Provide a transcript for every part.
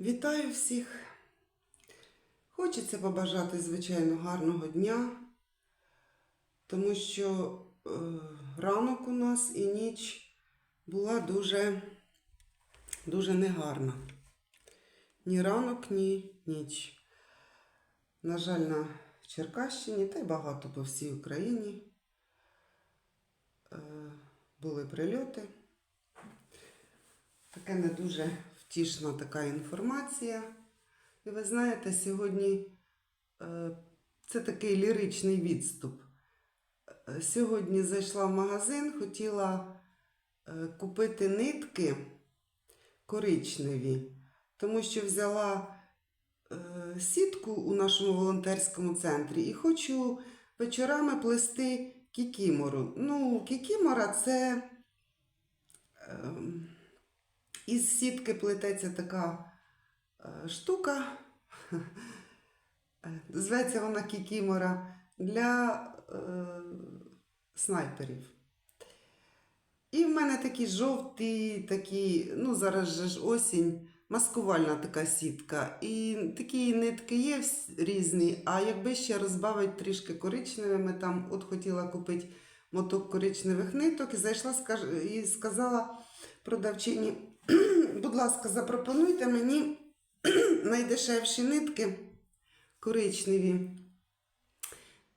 Вітаю всіх! Хочеться побажати, звичайно, гарного дня, тому що е, ранок у нас і ніч була дуже, дуже негарна. Ні ранок, ні ніч. На жаль, на Черкащині та й багато по всій Україні е, були прильоти. Таке не дуже втішна така інформація. І ви знаєте, сьогодні е, це такий ліричний відступ. Е, Сьогодні зайшла в магазин, хотіла е, купити нитки коричневі, тому що взяла сітку у нашому волонтерському центрі і хочу вечорами плести кікімору. Ну, кікімора це. Із сітки плететься така е, штука, зветься вона кікімора для е, снайперів. І в мене такі жовті, такі, ну зараз же ж осінь, маскувальна така сітка. І такі нитки є різні, а якби ще розбавити трішки коричневими, там от хотіла купити моток коричневих ниток і зайшла і сказала продавчині, будь ласка, запропонуйте мені найдешевші нитки коричневі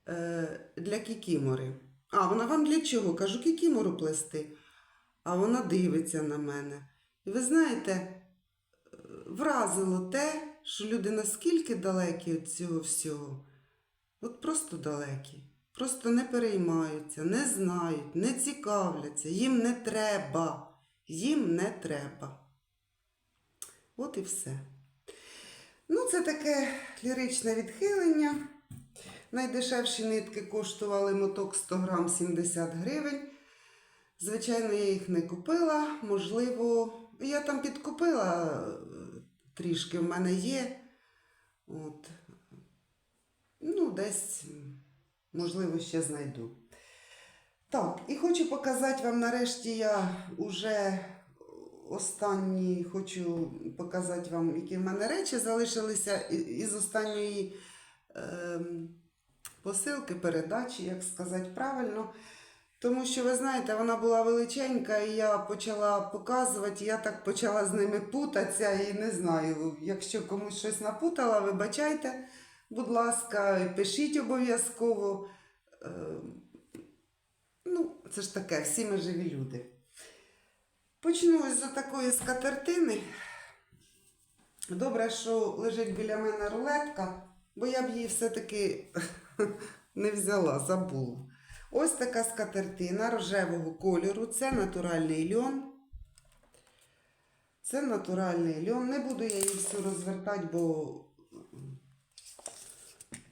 е, для кікімори. А, вона вам для чого? Кажу, кікімору плести. А вона дивиться на мене. І ви знаєте, е, вразило те, що люди наскільки далекі від цього всього. От просто далекі. Просто не переймаються, не знають, не цікавляться. Їм не треба. Їм не треба. От і все. Ну, це таке ліричне відхилення. Найдешевші нитки коштували моток 100 грам 70 гривень. Звичайно, я їх не купила. Можливо, я там підкупила е, трішки, в мене є. От. Ну, десь, можливо, ще знайду. Так, і хочу показати вам нарешті я уже останні хочу показати вам, які в мене речі залишилися із останньої ем, посилки, передачі, як сказати правильно. Тому що, ви знаєте, вона була величенька, і я почала показувати, я так почала з ними путатися і не знаю, якщо комусь щось напутала, вибачайте, будь ласка, пишіть обов'язково. Ну, це ж таке, всі ми живі люди. Почну ось з такої скатертини. Добре, що лежить біля мене рулетка, бо я б її все-таки не взяла, забула. Ось така скатертина рожевого кольору. Це натуральний льон. Це натуральний льон. Не буду я її всю розвертати, бо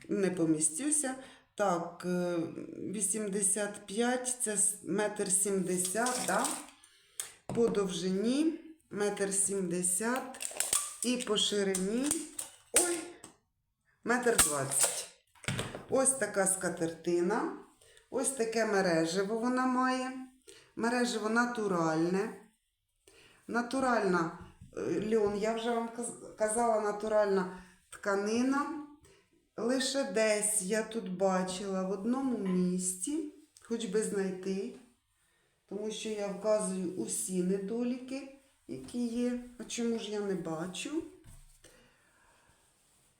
не помістюся. Так, е, 85, це метр 70, да? по довжині метр 70 і по ширині ой, метр 20. Ось така скатертина. Ось таке мережево вона має. Мережево натуральне. Натуральна е, льон, я вже вам казала, натуральна тканина. Лише десь я тут бачила в одному місці, хоч би знайти, тому що я вказую усі недоліки, які є. А чому ж я не бачу?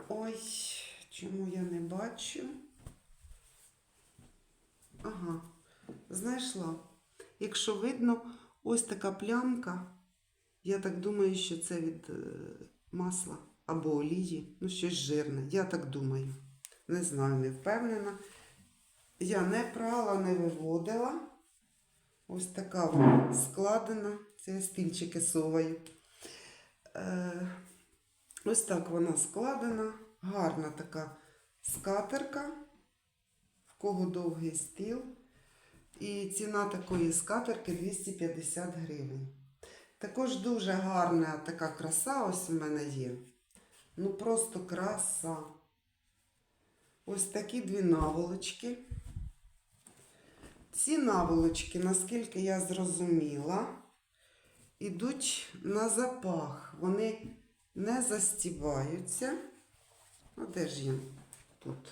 Ой, чому я не бачу? Ага, знайшла. Якщо видно, ось така плямка. Я так думаю, що це від е, масла або олії. Ну, щось жирне. Я так думаю. Не знаю, не впевнена. Я не прала, не виводила. Ось така вона складена. Це я стільчики соваю. Е, ось так вона складена. Гарна така скатерка. В кого довгий стіл. І ціна такої скатерки 250 гривень. Також дуже гарна така краса ось у мене є. Ну просто краса. Ось такі дві наволочки. Ці наволочки, наскільки я зрозуміла, ідуть на запах. Вони не застібаються. А де ж я тут?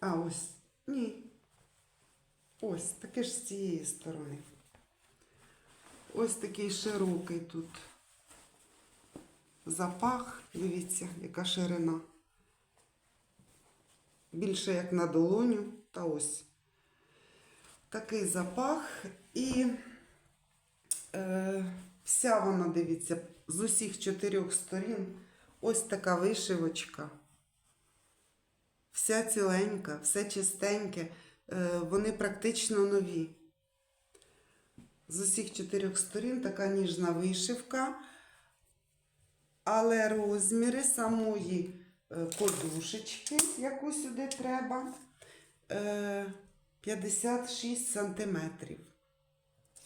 А, ось. Ні. Ось, таке ж з цієї сторони. Ось такий широкий тут запах. Дивіться, яка ширина. Більше як на долоню. Та ось. Такий запах. І е, вся вона, дивіться, з усіх чотирьох сторін. Ось така вишивочка. Вся ціленька, все чистеньке. Е, вони практично нові. З усіх чотирьох сторін така ніжна вишивка. Але розміри самої е, подушечки, яку сюди треба, е, 56 сантиметрів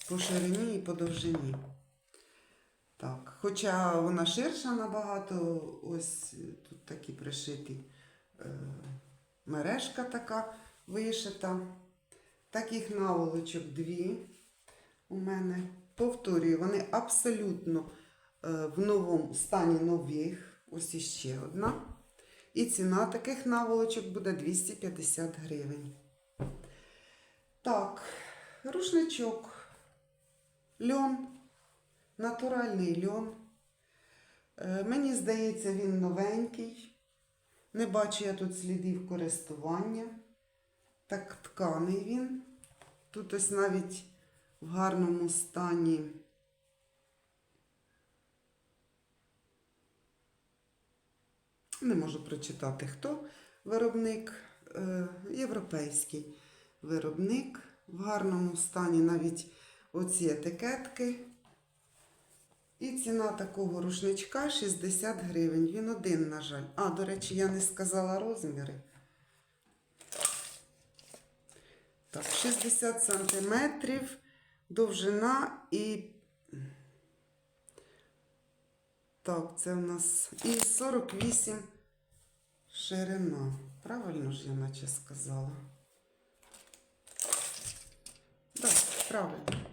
по ширині і по довжині. Так, хоча вона ширша набагато, ось е, тут такі пришиті е, мережка така вишита. Таких наволочок дві у мене. Повторюю, вони абсолютно е, в новому стані нових. Ось іще одна. І ціна таких наволочок буде 250 гривень. Так, рушничок. Льон. Натуральний льон. Е, Мені здається, він новенький. Не бачу я тут слідів користування. Так тканий він. Тут ось навіть в гарному стані. Не можу прочитати, хто виробник, е, європейський виробник. В гарному стані навіть оці етикетки. І ціна такого рушничка 60 гривень. Він один, на жаль. А, до речі, я не сказала розміри. Так, 60 сантиметрів, довжина і. Так, це в нас і 48 ширина. Правильно ж я наче сказала? Так, правильно.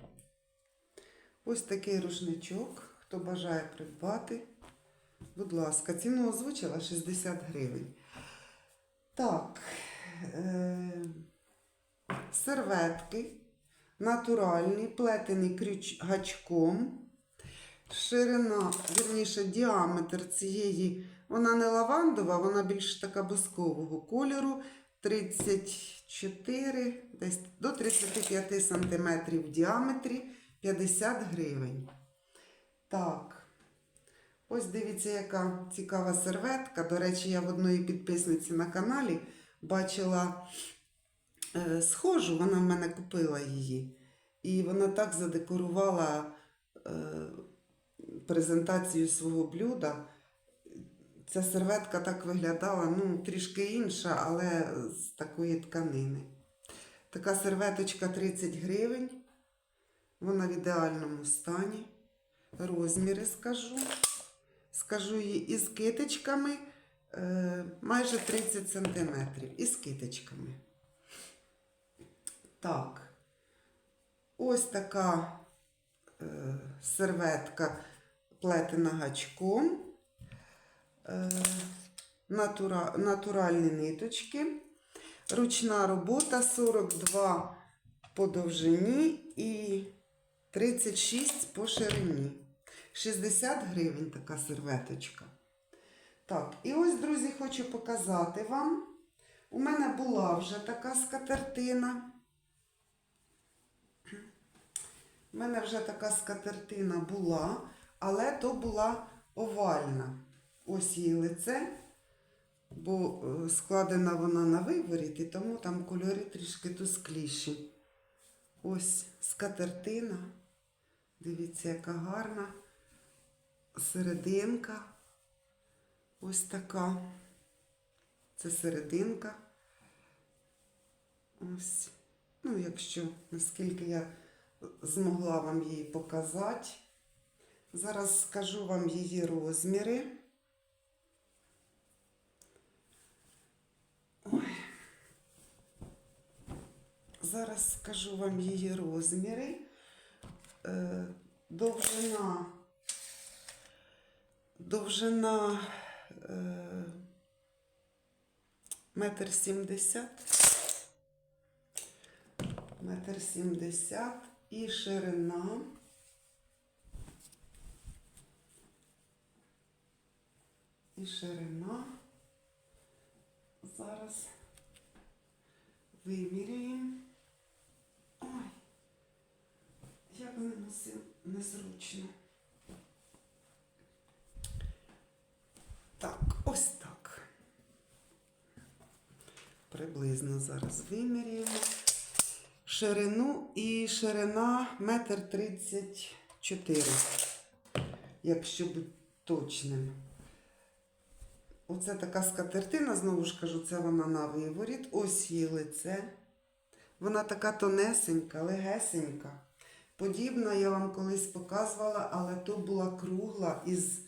Ось такий рушничок. Хто бажає придбати, будь ласка, ціну озвучила 60 гривень. Так, е- серветки натуральні, плетені крюч гачком. Ширина, вірніше, діаметр цієї, вона не лавандова, вона більш така бускового кольору. 34, десь до 35 см в діаметрі 50 гривень. Так. Ось дивіться, яка цікава серветка. До речі, я в одної підписниці на каналі бачила е, схожу, вона в мене купила її. І вона так задекорувала е, презентацію свого блюда. Ця серветка так виглядала, ну, трішки інша, але з такої тканини. Така серветочка 30 гривень. Вона в ідеальному стані. Розміри скажу. Скажу її із китичками е, майже 30 см. Із китичками. Так. Ось така е, серветка плетена гачком. Е, натура, натуральні ниточки. Ручна робота 42 по довжині і 36 по ширині. 60 гривень така серветочка. Так, і ось, друзі, хочу показати вам. У мене була вже така скатертина. У мене вже така скатертина була, але то була овальна. Ось її лице, бо е, складена вона на виворіт, і тому там кольори трішки тускліші. Ось скатертина. Дивіться, яка гарна. Серединка. Ось така. Це серединка. Ось. Ну, якщо наскільки я змогла вам її показати. Зараз скажу вам її розміри. Ой. Зараз скажу вам її розміри. Е, довжина Довжина е, метр сімдесят. Метр сімдесят і ширина. І ширина. Зараз виміряємо. Ой, як наносив незручно. Так, ось так. Приблизно зараз виміряємо. Ширину і ширина метр тридцять якщо бути точним. Оце така скатертина, знову ж кажу, це вона на виворіт. Ось її лице. Вона така тонесенька, легесенька. Подібна я вам колись показувала, але то була кругла із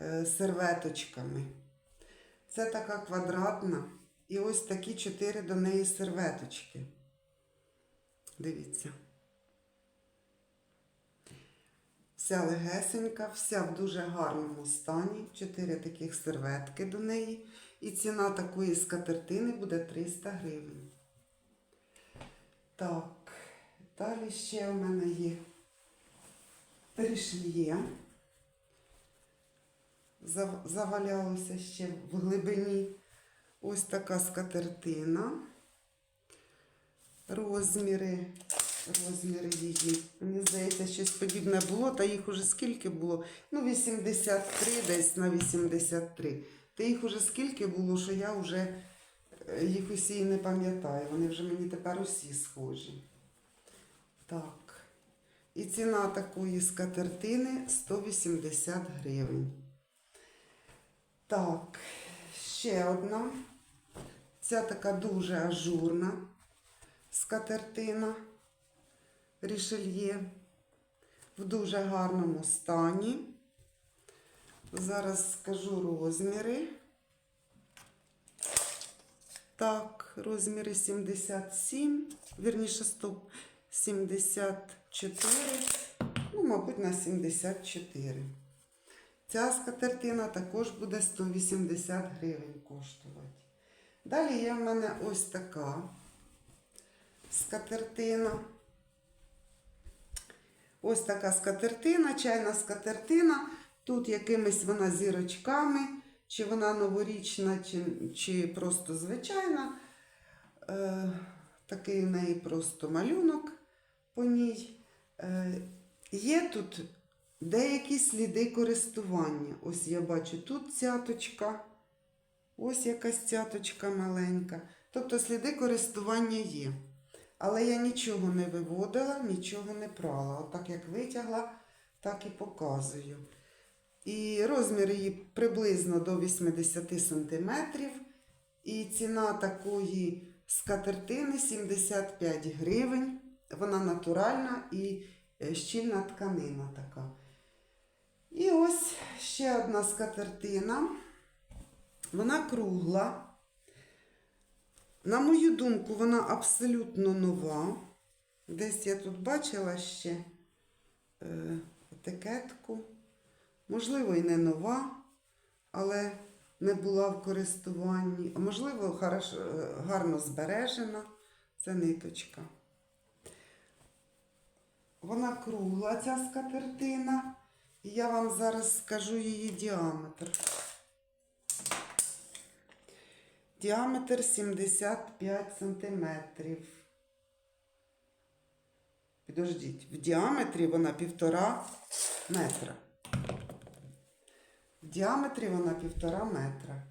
е, серветочками. Це така квадратна. І ось такі чотири до неї серветочки. Дивіться. Вся легесенька, вся в дуже гарному стані. Чотири таких серветки до неї. І ціна такої скатертини буде 300 гривень. Так, далі ще в мене є рішельє. Завалялося ще в глибині ось така скатертина. Розміри, розміри її. Мені здається, щось подібне було, та їх уже скільки було? Ну, 83 десь на 83. Та їх уже скільки було, що я вже їх усі і не пам'ятаю. Вони вже мені тепер усі схожі. Так. І ціна такої скатертини 180 гривень. Так, ще одна. Ця така дуже ажурна скатертина рішельє в дуже гарному стані. Зараз скажу розміри. Так, розміри 77, вірніше 174, ну, мабуть, на 74. Ця скатертина також буде 180 гривень коштувати. Далі є в мене ось така скатертина. Ось така скатертина, чайна скатертина. Тут якимись вона зірочками, чи вона новорічна, чи, чи просто звичайна. Е, такий в неї просто малюнок по ній. Е, є тут деякі сліди користування. Ось я бачу тут цяточка, ось якась цяточка маленька. Тобто сліди користування є. Але я нічого не виводила, нічого не прала. Отак як витягла, так і показую. І розмір її приблизно до 80 см. І ціна такої скатертини 75 гривень. Вона натуральна і е, щільна тканина така. І ось ще одна скатертина. Вона кругла. На мою думку, вона абсолютно нова. Десь я тут бачила ще е, етикетку. Можливо, і не нова, але не була в користуванні. А можливо, хорош, е, гарно збережена. Це ниточка. Вона кругла, ця скатертина. І я вам зараз скажу її діаметр. Діаметр 75 сантиметрів. Підождіть, в діаметрі вона півтора метра. В діаметрі вона півтора метра.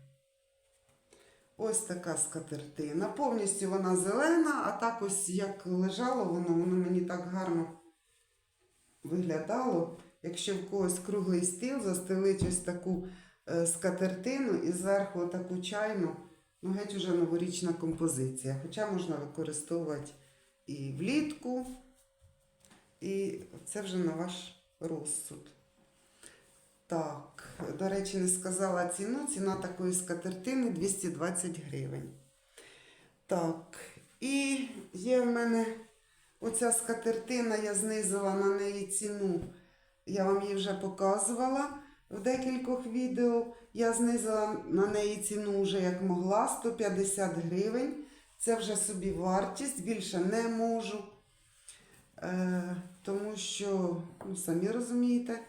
Ось така скатертина. Повністю вона зелена, а так ось як лежало, воно, воно мені так гарно виглядало. Якщо в когось круглий стіл, застелить ось таку е, скатертину і зверху таку чайну, ну геть уже новорічна композиція. Хоча можна використовувати і влітку, і це вже на ваш розсуд. Так, до речі, не сказала ціну. Ціна такої скатертини 220 гривень. Так, і є в мене оця скатертина, я знизила на неї ціну. Я вам її вже показувала. в декількох відео. Я знизила на неї ціну вже як могла 150 гривень. Це вже собі вартість, більше не можу. Е, тому що, ну, самі розумієте,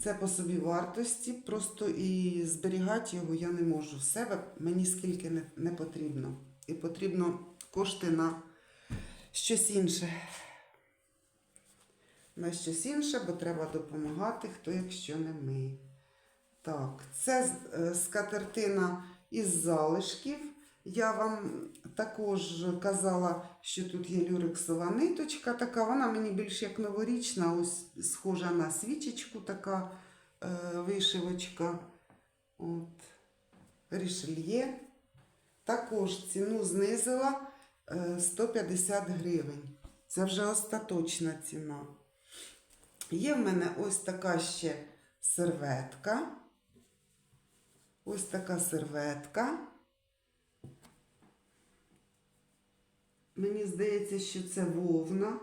це по собі вартості, просто і зберігати його я не можу в себе, мені скільки не, не потрібно. І потрібно кошти на щось інше. На щось інше, бо треба допомагати, хто якщо не ми. Так, це е, скатертина із залишків. Я вам також казала, що тут є люрексова ниточка така. Вона мені більш як новорічна, ось схожа на свічечку, така е, вишивочка. От. Рішельє. Також ціну знизила е, 150 гривень. Це вже остаточна ціна. Є в мене ось така ще серветка. Ось така серветка. Мені здається, що це вовна.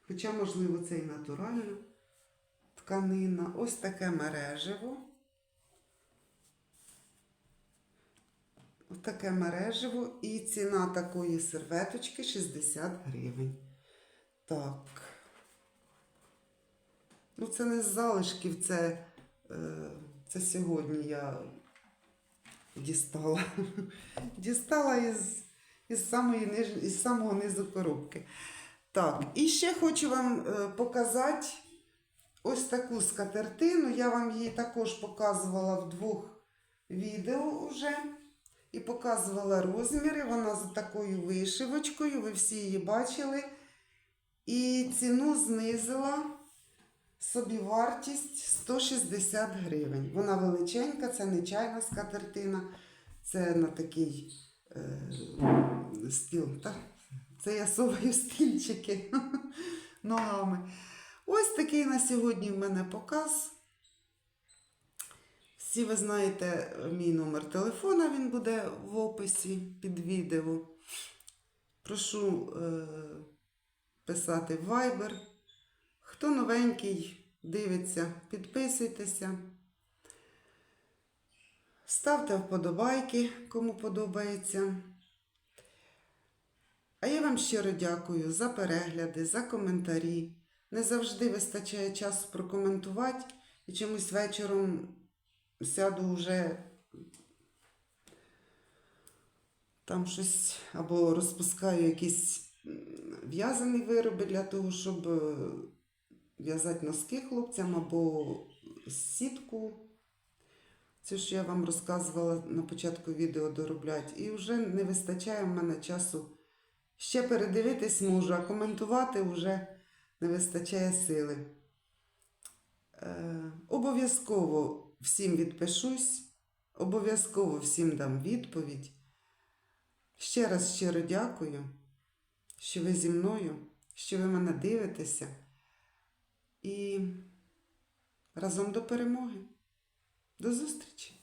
Хоча, можливо, це і натуральна тканина. Ось таке мережево. Ось таке мережево. І ціна такої серветочки 60 гривень. Так. Ну, це не з залишків, це, е, це сьогодні я дістала. Дістала із, із, самої ниж... із самого низу коробки. Так, і ще хочу вам е, показати ось таку скатертину. Я вам її також показувала в двох відео вже. І показувала розміри. Вона з такою вишивочкою, ви всі її бачили. І ціну знизила собі вартість 160 гривень. Вона величенька, це не чайна скатертина, це на такий е, стіл. Та, це я соваю стільчики ногами. Ось такий на сьогодні в мене показ. Всі ви знаєте мій номер телефона, він буде в описі під відео. Прошу е, писати Viber. Хто новенький дивиться, підписуйтеся. Ставте вподобайки, кому подобається. А я вам щиро дякую за перегляди, за коментарі. Не завжди вистачає часу прокоментувати і чомусь вечором сяду вже там щось або розпускаю якісь в'язані вироби для того, щоб е, в'язати носки хлопцям або сітку. Це що я вам розказувала на початку відео доробляти. І вже не вистачає в мене часу ще передивитись можу, а коментувати вже не вистачає сили. Е, обов'язково всім відпишусь, обов'язково всім дам відповідь. Ще раз щиро дякую, що ви зі мною, що ви мене дивитеся. І разом до перемоги. До зустрічі!